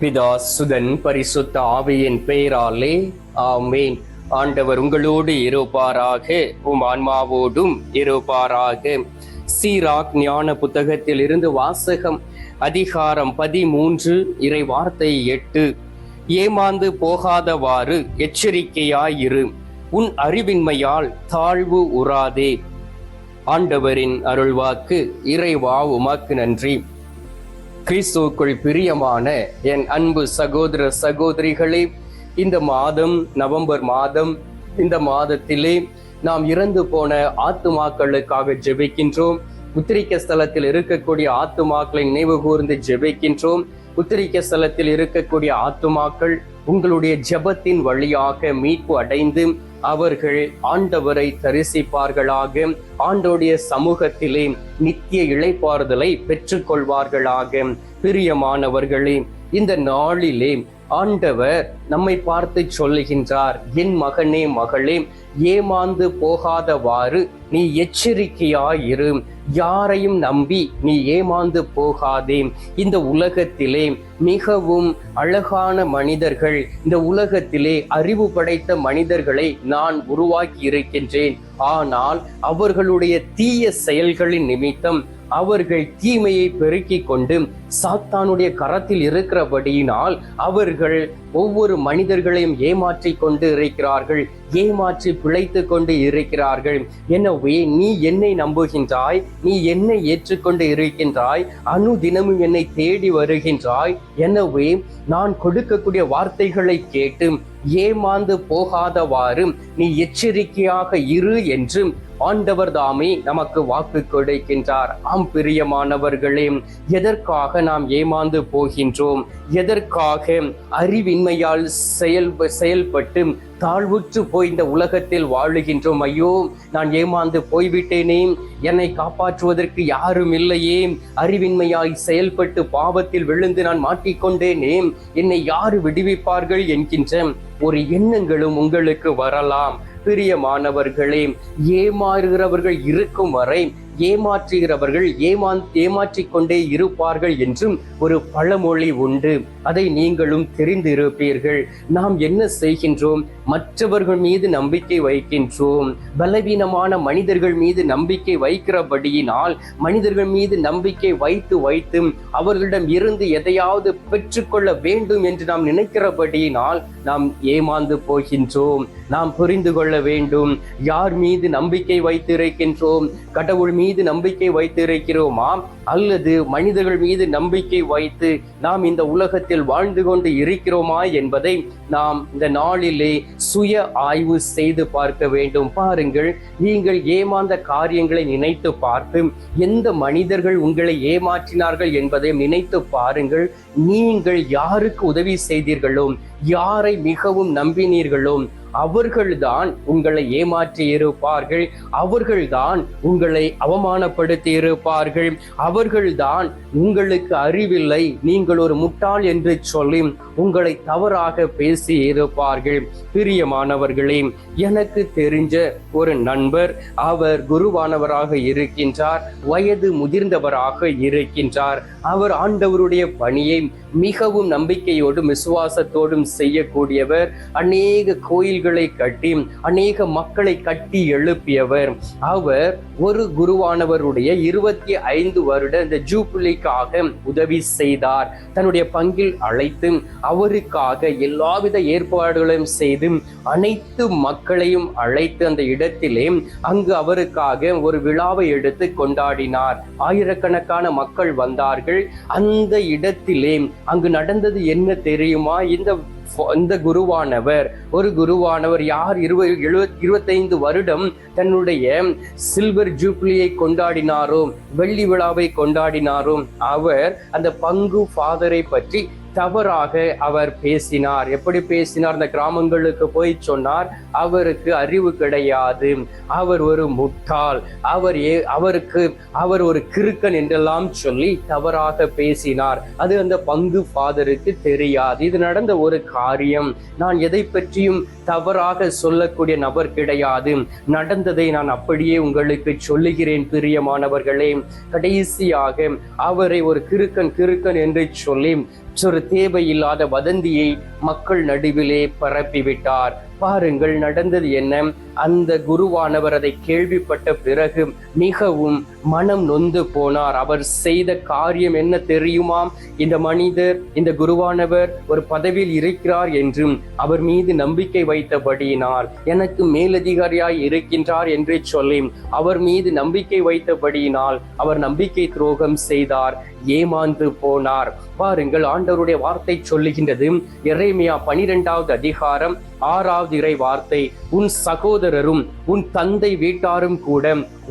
பிதா சுதன் பரிசுத்த ஆவியின் பெயராலே ஆமேன். ஆண்டவர் உங்களோடு இருப்பாராக உம் ஆன்மாவோடும் இருப்பாராக. சீராக் ஞான புத்தகத்தில் இருந்து வாசகம் அதிகாரம் பதிமூன்று இறை வார்த்தை எட்டு. ஏமாந்து போகாதவாறு எச்சரிக்கையாயிரு உன் அறிவின்மையால் தாழ்வு உறாதே. ஆண்டவரின் அருள்வாக்கு இறைவா உமாக்கு நன்றி. கிறிஸ்துவுக்குள் பிரியமான என் அன்பு சகோதர சகோதரிகளே இந்த மாதம் நவம்பர் மாதம் இந்த மாதத்திலே நாம் இறந்து போன ஆத்துமாக்களுக்காக ஜெபிக்கின்றோம். உத்திரிக்க ஸ்தலத்தில் இருக்கக்கூடிய ஆத்துமாக்களை நினைவு கூர்ந்து ஜெபிக்கின்றோம். உத்திரிக்க ஸ்தலத்தில் இருக்கக்கூடிய ஆத்துமாக்கள் உங்களுடைய ஜெபத்தின் வழியாக மீட்பு அடைந்து அவர்கள் ஆண்டவரை தரிசிப்பார்களாக ஆண்டோடைய சமூகத்திலே நித்திய இளைப்பாறுதலை பெற்றுக்கொள்வார்களாக. பிரியமானவர்களே இந்த நாளிலே ஆண்டவர் நம்மை பார்த்து சொல்லுகின்றார் என் மகனே மகளே ஏமாந்து போகாதவாறு நீ எச்சரிக்கையாயிரு. யாரையும் நம்பி நீ ஏமாந்து போகாதே. இந்த உலகத்திலே மிகவும் அழகான மனிதர்கள் இந்த உலகத்திலே அறிவு படைத்த மனிதர்களை நான் உருவாக்கி இருக்கின்றேன் ஆனால் அவர்களுடைய தீய செயல்களின் நிமித்தம் அவர்கள் தீமையை பெருக்கிக் கொண்டு சாத்தானுடைய கரத்தில் இருக்கிறபடியினால் அவர்கள் ஒவ்வொரு மனிதர்களையும் ஏமாற்றி கொண்டு இருக்கிறார்கள் ஏமாற்றி பிழைத்து கொண்டு இருக்கிறார்கள். எனவே நீ என்னை நம்புகின்றாய் நீ என்னை ஏற்றுக்கொண்டு இருக்கின்றாய் அனுதினமும் என்னை தேடி வருகின்றாய். எனவே நான் கொடுக்கக்கூடிய வார்த்தைகளை கேட்டு ஏமாந்து போகாதவாறு நீ எச்சரிக்கையாக இரு என்று ஆண்டவர் தாமே நமக்கு வாக்கு கொடுக்கின்றார். ஆம் பிரியமானவர்களே எதற்காக நாம் ஏமாந்து போகின்றோம்? எதற்காக அறிவின்மையால் செயல் செயல்பட்டு தாழ்வுற்று போய் இந்த உலகத்தில் வாழுகின்றோம்? ஐயோ நான் ஏமாந்து போய்விட்டேனே. என்னை காப்பாற்றுவதற்கு யாரும் இல்லையே. அறிவின்மையாய் செயல்பட்டு பாவத்தில் விழுந்து நான் மாட்டிக்கொண்டேனே. என்னை யாரு விடுவிப்பார்கள் என்கின்ற ஒரு எண்ணங்களும் உங்களுக்கு வரலாம். பிரியமானவர்களே ஏமாறுகிறவர்கள் இருக்கும் வரை ஏமாற்றுகிறவர்கள் ஏமா ஏமாற்றிக்கொண்டே இருப்பார்கள் என்றும் ஒரு பழமொழி உண்டு. அதை நீங்களும் தெரிந்து இருப்பீர்கள் நாம் என்ன செய்கின்றோம்? மற்றவர்கள் மீது நம்பிக்கை வைக்கின்றோம். பலவீனமான மனிதர்கள் மீது நம்பிக்கை வைக்கிறபடியினால் மனிதர்கள் மீது நம்பிக்கை வைத்து வைத்து அவர்களிடம் இருந்து எதையாவது பெற்றுக்கொள்ள வேண்டும் என்று நாம் நினைக்கிறபடியினால் நாம் ஏமாந்து போகின்றோம். நாம் புரிந்து கொள்ள வேண்டும். யார் மீது நம்பிக்கை வைத்திருக்கின்றோம்? கடவுள் மீது மீது நம்பிக்கை வைத்திருக்கிறோமா அல்லது மனிதர்கள் மீது நம்பிக்கை வைத்து நாம் இந்த உலகத்தில் வாழ்ந்து கொண்டு இருக்கிறோமா என்பதை நாம் இந்த நாளிலே சுய ஆய்வு செய்து பார்க்க வேண்டும். பாருங்கள் நீங்கள் ஏமாந்த காரியங்களை நினைத்து பார்த்து எந்த மனிதர்கள் உங்களை ஏமாற்றினார்கள் என்பதை நினைத்து பாருங்கள். நீங்கள் யாருக்கு உதவி செய்தீர்களோ யாரை மிகவும் நம்பினீர்களோ அவர்கள்தான் உங்களை ஏமாற்றி இருப்பார்கள் அவர்கள்தான் உங்களை அவமானப்படுத்தி இருப்பார்கள் அவர்கள்தான் உங்களுக்கு அறிவில்லை. நீங்கள் ஒரு முட்டாள் என்று சொல்லி உங்களை தவறாக பேசி இருப்பார்கள் பிரியமானவர்களே எனக்கு தெரிஞ்ச ஒரு நண்பர் அவர் குருவானவராக இருக்கின்றார். வயது முதிர்ந்தவராக இருக்கின்றார். அவர் ஆண்டவருடைய பணியை மிகவும் நம்பிக்கையோடும் விசுவாசத்தோடும் செய்யக்கூடியவர். அநேக கோயில் கோயில்களை கட்டி அநேக மக்களை கட்டி எழுப்பியவர். அவர் ஒரு குருவானவருடைய இருபத்தி ஐந்து வருட இந்த ஜூபிலிக்காக உதவி செய்தார். தன்னுடைய பங்கில் அழைத்து அவருக்காக எல்லாவித ஏற்பாடுகளையும் செய்து அனைத்து மக்களையும் அழைத்து அந்த இடத்திலே அங்கு அவருக்காக ஒரு விழாவை எடுத்து கொண்டாடினார். ஆயிரக்கணக்கான மக்கள் வந்தார்கள். அந்த இடத்திலே அங்கு நடந்தது என்ன தெரியுமா? இந்த அந்த குருவானவர் ஒரு குருவானவர் யார் இருபது எழுபத் இருபத்தைந்து வருடம் தன்னுடைய சில்வர் ஜூப்ளியை கொண்டாடினாரோ வெள்ளி விழாவை கொண்டாடினாரோ அவர் அந்த பங்கு ஃபாதரை பற்றி தவறாக அவர் பேசினார். எப்படி பேசினார்? அந்த கிராமங்களுக்கு போய் சொன்னார் அவருக்கு அறிவு கிடையாது. அவர் ஒரு முட்டாள். அவர் ஏ அவருக்கு அவர் ஒரு கிறுக்கன் என்றெல்லாம் சொல்லி தவறாக பேசினார். அது அந்த பங்கு ஃபாதருக்கு தெரியாது. இது நடந்த ஒரு காரியம். நான் எதை பற்றியும் தவறாக சொல்லக்கூடிய நபர் கிடையாது. நடந்ததை நான் அப்படியே உங்களுக்கு சொல்லுகிறேன் பிரியமானவர்களே. கடைசியாக அவரை ஒரு கிறுக்கன் கிறுக்கன் என்று சொல்லி மற்றொரு தேவையில்லாத வதந்தியை மக்கள் நடுவிலே பரப்பிவிட்டார். பாருங்கள் நடந்தது என்ன? அந்த குருவானவர் அதை கேள்விப்பட்ட பிறகு மிகவும் மனம் நொந்து போனார். அவர் செய்த காரியம் என்ன தெரியுமாம்? இந்த மனிதர் இந்த குருவானவர் ஒரு பதவியில் இருக்கிறார் என்றும் அவர் மீது நம்பிக்கை வைத்தபடியினால் எனக்கு மேலதிகாரியாய் இருக்கின்றார் என்று சொல்லி அவர் மீது நம்பிக்கை வைத்தபடியினால் அவர் நம்பிக்கை துரோகம் செய்தார். ஏமாந்து போனார். பாருங்கள் ஆண்டவருடைய வார்த்தை சொல்லுகின்றது. இறைமையா பனிரெண்டாவது அதிகாரம் ஆறாவது இறை வார்த்தை. உன் சகோதரரும் உன் தந்தை வீட்டாரும் கூட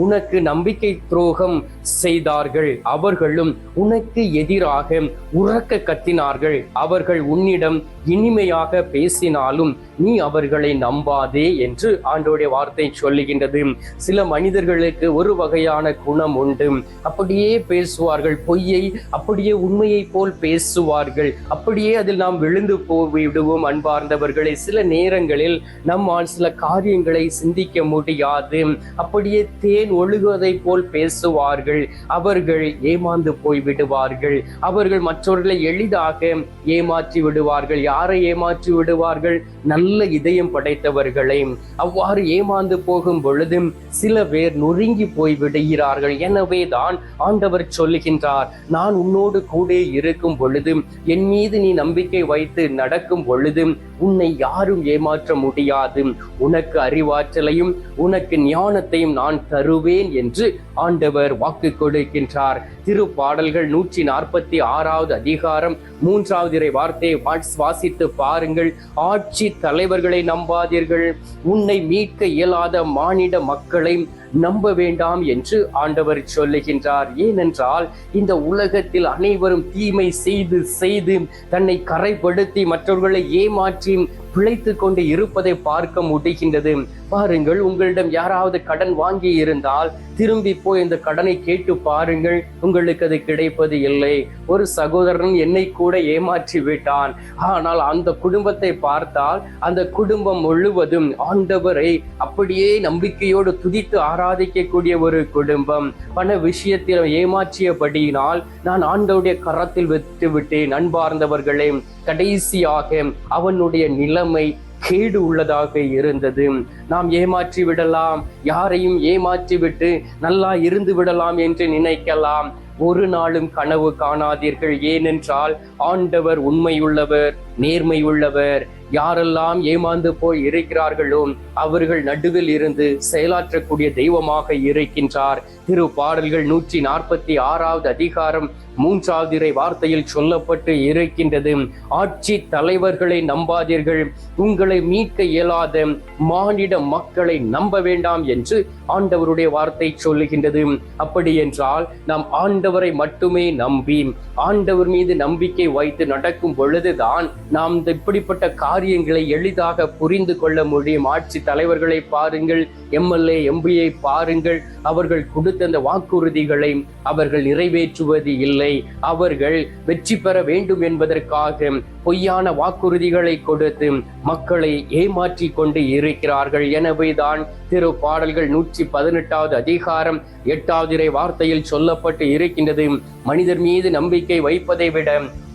உனக்கு நம்பிக்கை துரோகம் செய்தார்கள். அவர்களும் உனக்கு எதிராக உறக்க கத்தினார்கள். அவர்கள் உன்னிடம் இனிமையாக பேசினாலும் நீ அவர்களை நம்பாதே என்று ஆண்டோடைய வார்த்தை சொல்லுகின்றது. சில மனிதர்களுக்கு ஒரு வகையான குணம் உண்டு. அப்படியே பேசுவார்கள் பொய்யை அப்படியே உண்மையை போல் பேசுவார்கள். அப்படியே அதில் நாம் விழுந்து போய்விடுவோம் அன்பார்ந்தவர்களை. சில நேரங்களில் நம்மால் சில காரியங்களை சிந்திக்க முடியாது. அப்படியே தேன் தேன் ஒழுகுவதை போல் பேசுவார்கள்? அவர்கள் ஏமாந்து போய் விடுவார்கள். அவர்கள் மற்றவர்களை எளிதாக ஏமாற்றி விடுவார்கள். யாரை ஏமாற்றி விடுவார்கள்? நல்ல இதயம் படைத்தவர்களை. அவ்வாறு ஏமாந்து போகும் பொழுதும் சில பேர் நொறுங்கி போய் விடுகிறார்கள். எனவே தான் ஆண்டவர் சொல்லுகின்றார் நான் உன்னோடு கூட இருக்கும் பொழுதும் என் மீது நீ நம்பிக்கை வைத்து நடக்கும் பொழுதும் உன்னை யாரும் ஏமாற்ற முடியாது. உனக்கு அறிவாற்றலையும் உனக்கு ஞானத்தையும் நான் தருவேன். என்று ஆண்டவர் வாக்கு கொடுக்கின்றார். திருப்பாடல்கள் நூற்றி நாற்பத்தி ஆறாவது அதிகாரம் மூன்றாவது இறை வார்த்தையை வாசித்து பாருங்கள். ஆட்சி தலைவர்களை நம்பாதீர்கள். உன்னை மீட்க இயலாத மானிட மக்களை நம்ப வேண்டாம் என்று ஆண்டவர் சொல்லுகின்றார். ஏனென்றால் இந்த உலகத்தில் அனைவரும் தீமை செய்து செய்து தன்னை கரைப்படுத்தி மற்றவர்களை ஏமாற்றி பிழைத்து கொண்டு இருப்பதை பார்க்க முடிகின்றது. பாருங்கள் உங்களிடம் யாராவது கடன் வாங்கி இருந்தால் திரும்பி போய் இந்த கடனை கேட்டு பாருங்கள். உங்களுக்கு அது கிடைப்பது இல்லை. ஒரு சகோதரன் என்னை கூட ஏமாற்றி விட்டான். ஆனால் அந்த குடும்பத்தை பார்த்தால் அந்த குடும்பம் முழுவதும் ஆண்டவரை அப்படியே நம்பிக்கையோடு துதித்து ஆராதிக்கக்கூடிய ஒரு குடும்பம். பண விஷயத்தில் ஏமாற்றியபடியினால் நான் ஆண்டவருடைய கரத்தில் விட்டு விட்டேன் அன்பார்ந்தவர்களே கடைசியாக அவனுடைய நிலைமை கேடு உள்ளதாக இருந்தது. நாம் ஏமாற்றி விடலாம். யாரையும் ஏமாற்றி விட்டு நல்லா இருந்து விடலாம் என்று நினைக்கலாம். ஒரு நாளும் கனவு காணாதீர்கள். ஏனென்றால் ஆண்டவர் உண்மையுள்ளவர் நேர்மையுள்ளவர். யாரெல்லாம் ஏமாந்து போய் இருக்கிறார்களோ அவர்கள் நடுவில் இருந்து செயலாற்றக்கூடிய தெய்வமாக இருக்கின்றார். திரு பாடல்கள் நூற்றி நாற்பத்தி ஆறாவது அதிகாரம் மூன்றாவது இறை வார்த்தையில் சொல்லப்பட்டு இருக்கின்றது. ஆட்சி தலைவர்களை நம்பாதீர்கள். உங்களை மீட்க இயலாத மானிட மக்களை நம்ப வேண்டாம் என்று ஆண்டவருடைய வார்த்தை சொல்லுகின்றது. அப்படி என்றால் நாம் ஆண்டவரை மட்டுமே நம்பி ஆண்டவர் மீது நம்பிக்கை வைத்து நடக்கும் பொழுதுதான் நாம் இப்படிப்பட்ட இப்படிப்பட்ட காரியங்களை எளிதாக புரிந்து கொள்ள முடியும். ஆட்சி தலைவர்களை பாருங்கள் எம்எல்ஏ எம்பியை பாருங்கள். அவர்கள் கொடுத்த அந்த வாக்குறுதிகளை அவர்கள் நிறைவேற்றுவது இல்லை. அவர்கள் வெற்றி பெற வேண்டும் என்பதற்காக பொய்யான வாக்குறுதிகளை கொடுத்து மக்களை ஏமாற்றி கொண்டு இருக்கிறார்கள். எனவேதான் திரு பாடல்கள் நூற்றி பதினெட்டாவது அதிகாரம் எட்டாவது இறை வார்த்தையில் சொல்லப்பட்டு இருக்கின்றது. மனிதர் மீது நம்பிக்கை வைப்பதை விட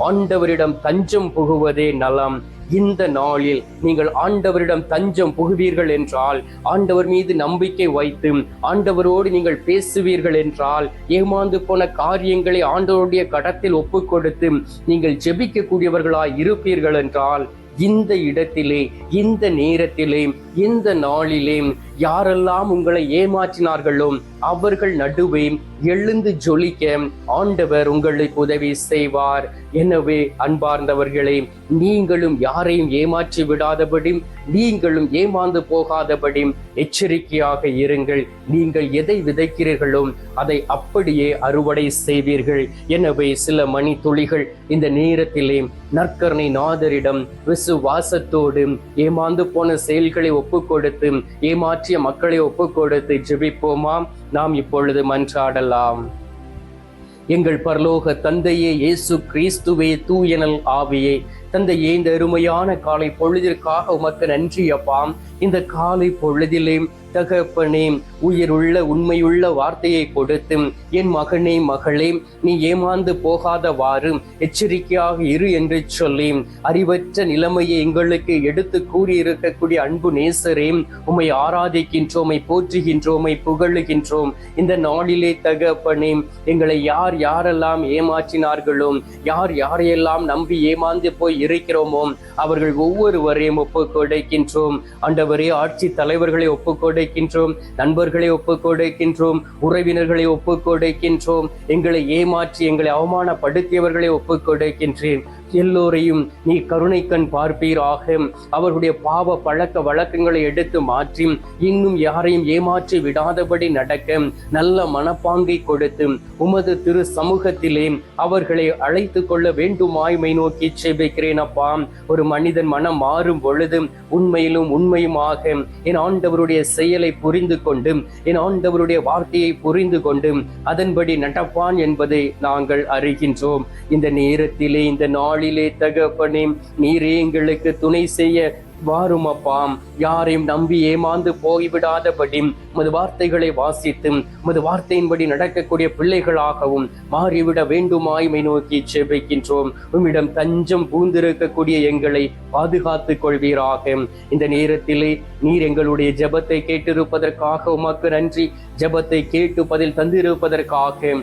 ஆண்டவரிடம் தஞ்சம் புகுவதே நலம். இந்த நாளில் நீங்கள் ஆண்டவரிடம் தஞ்சம் புகுவீர்கள் என்றால் ஆண்டவர் மீது நம்பிக்கை வைத்து ஆண்டவரோடு நீங்கள் பேசுவீர்கள் என்றால் ஏமாந்து போன காரியங்களை ஆண்டவருடைய கடத்தில் ஒப்புக் கொடுத்து நீங்கள் ஜெபிக்கக்கூடியவர்களாய் இருப்பீர்கள் என்றால் இந்த இடத்திலே இந்த நேரத்திலே இந்த நாளிலே யாரெல்லாம் உங்களை ஏமாற்றினார்களோ அவர்கள் நடுவே எழுந்து ஜொலிக்க ஆண்டவர் உங்களுக்கு உதவி செய்வார். எனவே அன்பார்ந்தவர்களே நீங்களும் யாரையும் ஏமாற்றி விடாதபடி நீங்களும் ஏமாந்து போகாதபடி எச்சரிக்கையாக இருங்கள். நீங்கள் எதை விதைக்கிறீர்களோ அதை அப்படியே அறுவடை செய்வீர்கள். எனவே சில மணி துளிகள் இந்த நேரத்திலே நற்கரணை நாதரிடம் விசுவாசத்தோடு ஏமாந்து போன செயல்களை ஒப்பு கொடுத்து ஏமாற்றிய மக்களை ஒப்பு கொடுத்து ஜெபிப்போமாம். நாம் இப்பொழுது மன்றாடலாம். எங்கள் பரலோக தந்தையே இயேசு கிறிஸ்துவே தூயனல் ஆவியே தந்தையே இந்த அருமையான காலை பொழுதிற்காக உமக்கு நன்றி அப்பாம் இந்த காலை பொழுதிலே தகப்பனே உயிருள்ள உண்மையுள்ள வார்த்தையை கொடுத்து என் மகனே மகளே நீ ஏமாந்து போகாதவாறு எச்சரிக்கையாக இரு என்று சொல்லி அறிவற்ற நிலைமையை எங்களுக்கு எடுத்து கூறியிருக்கக்கூடிய அன்பு நேசரே உம்மை ஆராதிக்கின்றோமை போற்றுகின்றோமை புகழுகின்றோம். இந்த நாளிலே தகப்பனே எங்களை யார் யாரெல்லாம் ஏமாற்றினார்களோ யார் யாரையெல்லாம் நம்பி ஏமாந்து போய் இருக்கிறோமோ? அவர்கள் ஒவ்வொருவரையும் ஒப்புக்கொடைக்கின்றோம். ஆண்டவரே ஆட்சி தலைவர்களை ஒப்புக்கொடைக்கின்றோம். நண்பர்களை ஒப்புக்கொடைக்கின்றோம். உறவினர்களை ஒப்புக்கொடைக்கின்றோம். எங்களை ஏமாற்றி எங்களை அவமானப்படுத்தியவர்களை ஒப்புக்கொடைக்கின்றேன். எல்லோரையும் நீ கருணை கண் பார்ப்பீராக. அவர்களுடைய பாவ பழக்க வழக்கங்களை எடுத்து மாற்றி இன்னும் யாரையும் ஏமாற்றி விடாதபடி நடக்க நல்ல மனப்பாங்கை கொடுத்து உமது திரு சமூகத்திலே அவர்களை அழைத்து கொள்ள வேண்டுமாய்மை நோக்கி செபிக்கிறேன் அப்பா. ஒரு மனிதன் மனம் மாறும் பொழுது உண்மையிலும் உண்மையுமாக என் ஆண்டவருடைய செயலை புரிந்து கொண்டு என் ஆண்டவருடைய வார்த்தையை புரிந்து கொண்டு அதன்படி நடப்பான் என்பதை நாங்கள் அறிகின்றோம். இந்த நேரத்திலே இந்த நாள் நாளிலே தகப்பனே நீரே எங்களுக்கு துணை செய்ய வாரும் அப்பாம் யாரையும் நம்பி ஏமாந்து போய்விடாதபடி உமது வார்த்தைகளை வாசித்து உமது வார்த்தையின்படி நடக்கக்கூடிய பிள்ளைகளாகவும் மாறிவிட வேண்டுமாய்மை நோக்கி செபிக்கின்றோம். உம்மிடம் தஞ்சம் பூந்திருக்கக்கூடிய எங்களை பாதுகாத்துக் கொள்வீராக. இந்த நேரத்திலே நீர் எங்களுடைய ஜெபத்தை கேட்டிருப்பதற்காக உமக்கு நன்றி. ஜெபத்தை கேட்டு பதில் தந்திருப்பதற்காக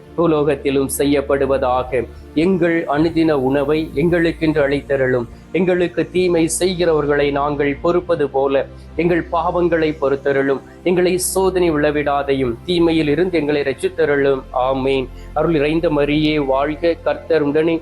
பூலோகத்திலும் செய்யப்படுவதாக எங்கள் அனுதின உணவை எங்களுக்கென்று அளித்தருளும். எங்களுக்கு தீமை செய்கிறவர்களை நாங்கள் பொறுப்பது போல எங்கள் பாவங்களை பொறுத்தருளும். எங்களை சோதனை விழவிடாதையும் தீமையில் இருந்து எங்களை ரசித்தருளும் ஆமேன். அருள் இறைந்த மரியே வாழ்க கர்த்தர் உடனே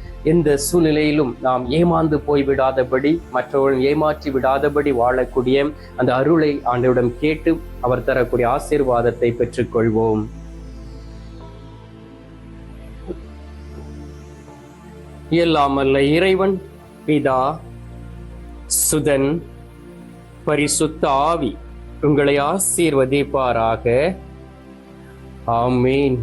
எந்த சூழ்நிலையிலும் நாம் ஏமாந்து போய்விடாதபடி மற்றவர்கள் ஏமாற்றி விடாதபடி வாழக்கூடிய அந்த அருளை ஆண்டவிடம் கேட்டு அவர் தரக்கூடிய ஆசீர்வாதத்தை பெற்றுக்கொள்வோம். எல்லாம் அல்ல இறைவன் பிதா சுதன் பரிசுத்த ஆவி உங்களை ஆசீர்வதிப்பாராக. ஆமீன்.